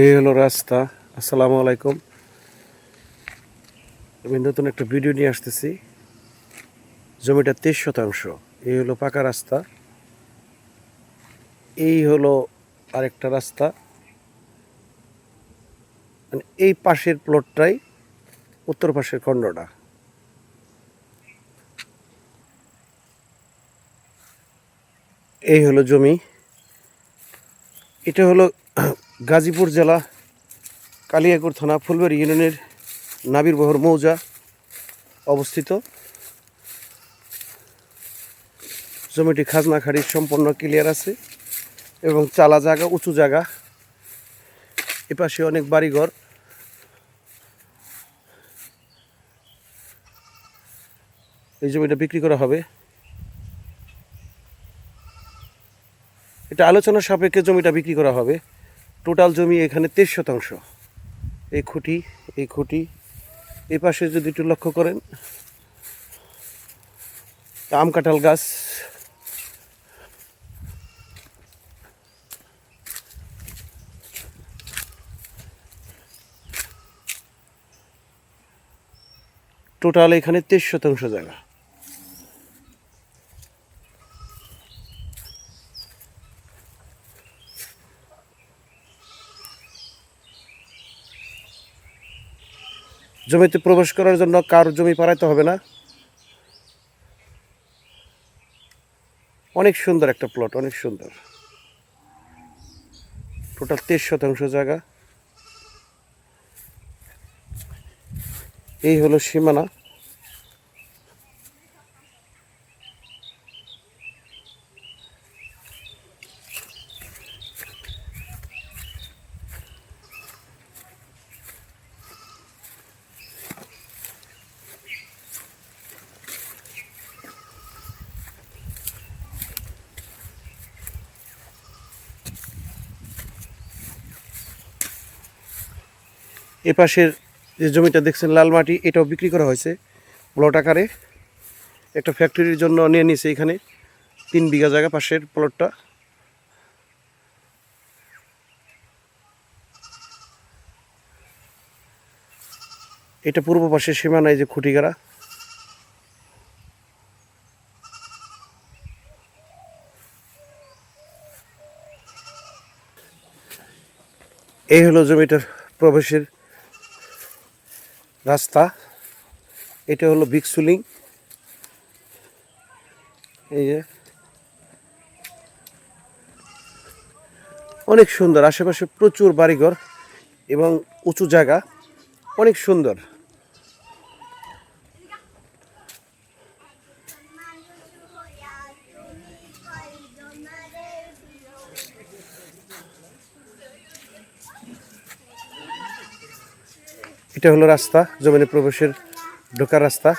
এই হলো রাস্তা, আসসালামু আলাইকুম। আমি নতুন একটা ভিডিও নিয়ে আসতেছি। জমিটা তেইশ শতাংশ, এই হলো পাকা রাস্তা। এই হলো আরেকটা রাস্তা। মানে এই পাশের প্লটটাই উত্তর পাশের খণ্ডটা। এই হলো জমি। এটা হলো গাজীপুর জেলা, কালিয়াকুর থানা, ফুলবাড়ি ইউনিয়নের নাবিরবহর মৌজা অবস্থিত। জমিটি খাজনা খারিজ সম্পূর্ণ ক্লিয়ার আছে এবং চালা জায়গা, উঁচু জায়গা। এপাশে অনেক বাড়িঘর। এই জমিটা বিক্রি করা হবে। এটা আলোচনা সাপেক্ষে জমিটা বিক্রি করা হবে। টোটাল জমি এখানে তেইশ শতাংশ। এই খুঁটি এই খুঁটি এই পাশে যদি একটু লক্ষ্য করেন, আম কাঁঠাল গাছ। টোটাল এখানে তেইশ শতাংশ জায়গা। জমিতে প্রবেশ করার জন্য কার জমি পাড়াইতে হবে না। অনেক সুন্দর একটা প্লট অনেক সুন্দর। টোটাল তেইশ শতাংশ জায়গা। এই হলো সীমানা। এ পাশের যে জমিটা দেখছেন লাল মাটি, এটাও বিক্রি করা হয়েছে প্লট আকারে। একটা ফ্যাক্টরির জন্য নিয়ে নিয়েছে এখানে তিন বিঘা জায়গা পাশের প্লটটা। এটা পূর্ব পাশের সীমানায় যে খুঁটিগাড়া। এই হলো জমিটার প্রবেশের রাস্তা। এটা হলো বিক্সুলিং এই যে। অনেক সুন্দর, আশেপাশে প্রচুর বাড়িঘর এবং উঁচু জায়গা। অনেক সুন্দর। এটা হলো রাস্তা জমিনে প্রবেশের ঢোকার রাস্তা।